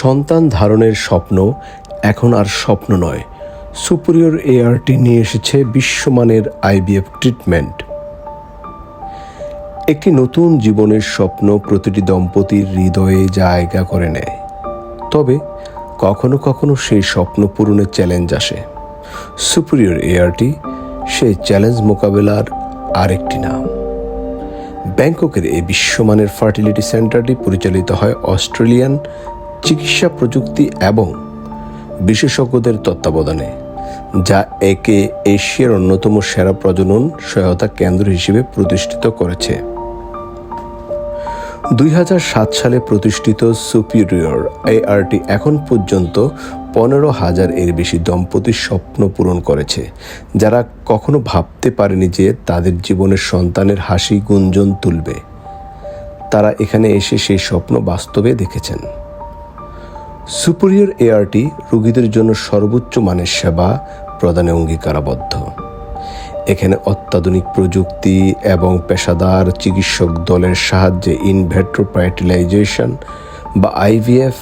সন্তান ধারণের স্বপ্ন এখন আর স্বপ্ন নয়। সুপিরিয়র এআরটি নিয়ে এসেছে বিশ্বমানের আইবিএফ ট্রিটমেন্ট। একটি নতুন জীবনের স্বপ্ন প্রতিটি দম্পতির হৃদয়ে জায়গা করে নেয়। তবে কখনো কখনো সেই স্বপ্ন পূরণের চ্যালেঞ্জ আসে। সুপিরিয়র এআরটি সেই চ্যালেঞ্জ মোকাবেলার আরেকটি নাম। ব্যাংককের এই বিশ্বমানের ফার্টিলিটি সেন্টারটি পরিচালিত হয় অস্ট্রেলিয়ান চিকিৎসা প্রযুক্তি এবং বিশেষজ্ঞদের তত্ত্বাবধানে, যা একে এশিয়ার অন্যতম সেরা প্রজনন সহায়তা কেন্দ্র হিসেবে প্রতিষ্ঠিত করেছে। দুই হাজার সাত সালে প্রতিষ্ঠিত সুপিরিয়র এআরটি এখন পর্যন্ত পনেরো হাজার এর বেশি দম্পতির স্বপ্ন পূরণ করেছে, যারা কখনো ভাবতে পারেনি যে তাদের জীবনের সন্তানের হাসি গুঞ্জন তুলবে। তারা এখানে এসে সেই স্বপ্ন বাস্তবে দেখেছেন। সুপিরিয়র এআরটি রোগীদের জন্য সর্বোচ্চ মানের সেবা প্রদানে অঙ্গীকারাবদ্ধ। এখানে অত্যাধুনিক প্রযুক্তি এবং পেশাদার চিকিৎসক দলের সাহায্যে ইনভেট্রো প্রাইটিলাইজেশন বা আইভিএফ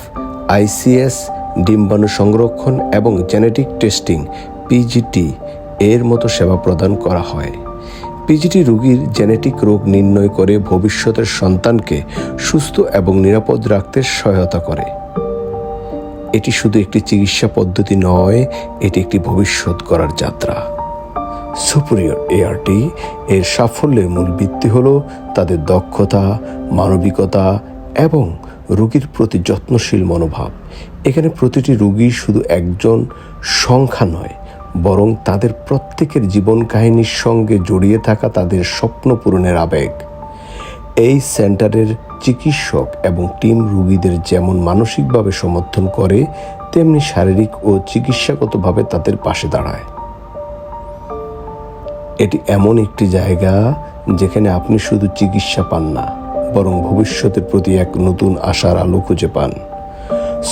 আইসিএস ডিম্বাণু সংরক্ষণ এবং জেনেটিক টেস্টিং পিজিটি এর মতো সেবা প্রদান করা হয়। পিজিটি রোগীর জেনেটিক রোগ নির্ণয় করে ভবিষ্যতের সন্তানকে সুস্থ এবং নিরাপদ রাখতে সহায়তা করে। এটি শুধু একটি চিকিৎসা পদ্ধতি নয়, এটি একটি ভবিষ্যৎ করার যাত্রা। সুপিরিয়র এআরটি এর সাফল্যের মূল ভিত্তি হল তাদের দক্ষতা, মানবিকতা এবং রোগীর প্রতি যত্নশীল মনোভাব। এখানে প্রতিটি রোগী শুধু একজন সংখ্যা নয়, বরং তাদের প্রত্যেকের জীবন কাহিনীর সঙ্গে জড়িয়ে থাকা তাদের স্বপ্ন পূরণের আবেগ। এই সেন্টারের চিকিৎসক এবং টিম রুগীদের যেমন মানসিকভাবে সমর্থন করে, তেমনি শারীরিক ও চিকিৎসাগতভাবে তাদের পাশে দাঁড়ায়। এটি এমন একটি জায়গা যেখানে আপনি শুধু চিকিৎসা পান না, বরং ভবিষ্যতের প্রতি এক নতুন আশার আলো খুঁজে পান।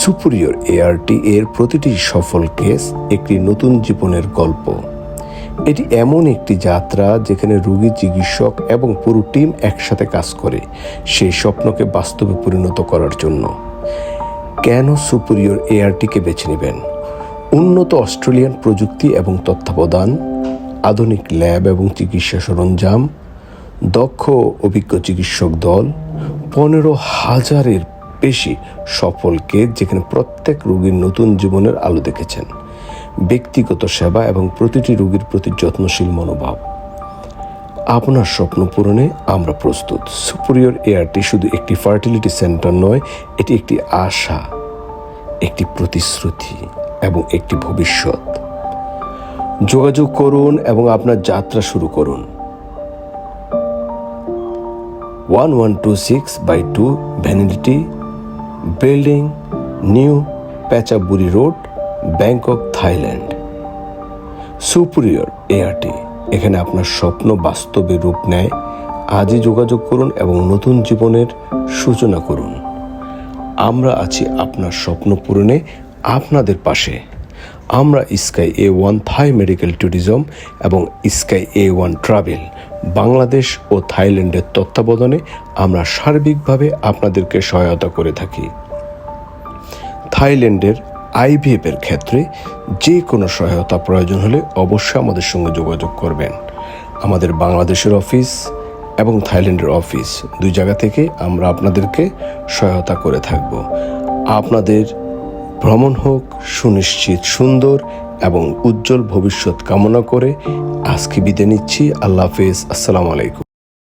সুপিরিয়র এআরটি এর প্রতিটি সফল কেস একটি নতুন জীবনের গল্প। এটি এমন একটি যাত্রা যেখানে রোগী চিকিৎসক এবং পুরো টিম একসাথে কাজ করে সেই স্বপ্নকে বাস্তবে পরিণত করার জন্য। কেন সুপিরিয়র এআরটিকে বেছে নেবেন? উন্নত অস্ট্রেলিয়ান প্রযুক্তি এবং তত্ত্বাবধান, আধুনিক ল্যাব এবং চিকিৎসা সরঞ্জাম, দক্ষ অভিজ্ঞ চিকিৎসক দল, পনেরো হাজারের বেশি সফলকে যেখানে প্রত্যেক রোগীর নতুন জীবনের আলো দেখেছেন। ব্যক্তিগত সেবা এবং প্রতিটি রোগীর প্রতি যত্নশীল মনোভাব। আপনার স্বপ্ন পূরণে আমরা প্রস্তুত। সুপিরিয়র এয়ারটি শুধু একটি ফার্টিলিটি সেন্টার নয়, এটি একটি আশা, একটি প্রতিশ্রুতি এবং একটি ভবিষ্যৎ। যোগাযোগ করুন এবং আপনার যাত্রা শুরু করুন। One one two six by two vanity building new Phetchaburi road Bangkok, Thailand. Superior ART, এখানে আপনার স্বপ্ন বাস্তবে রূপ নেয়। আজই যোগাযোগ করুন এবং নতুন জীবনের সূচনা করুন। আমরা আছি আপনার স্বপ্ন পূরণে, আপনাদের পাশে। আমরা sky A one Thai medical tourism এবং sky A one travel, Bangladesh ও থাইল্যান্ডের তত্ত্বাবধানে আমরা সার্বিকভাবে আপনাদেরকে সহায়তা করে থাকি। থাইল্যান্ডের আইভিএফ এর ক্ষেত্রে যে কোনো সহায়তা প্রয়োজন হলে অবশ্যই আমাদের সঙ্গে যোগাযোগ করবেন। আমাদের বাংলাদেশের অফিস এবং থাইল্যান্ডের অফিস দুই জায়গা থেকে আমরা আপনাদেরকে সহায়তা করে থাকব। আপনাদের ভ্রমণ হোক, সুনিশ্চিত, সুন্দর এবং উজ্জ্বল ভবিষ্যৎ কামনা করে আজকে বিদায় নিচ্ছি। আল্লাহ হাফেজ। আসসালামু আলাইকুম।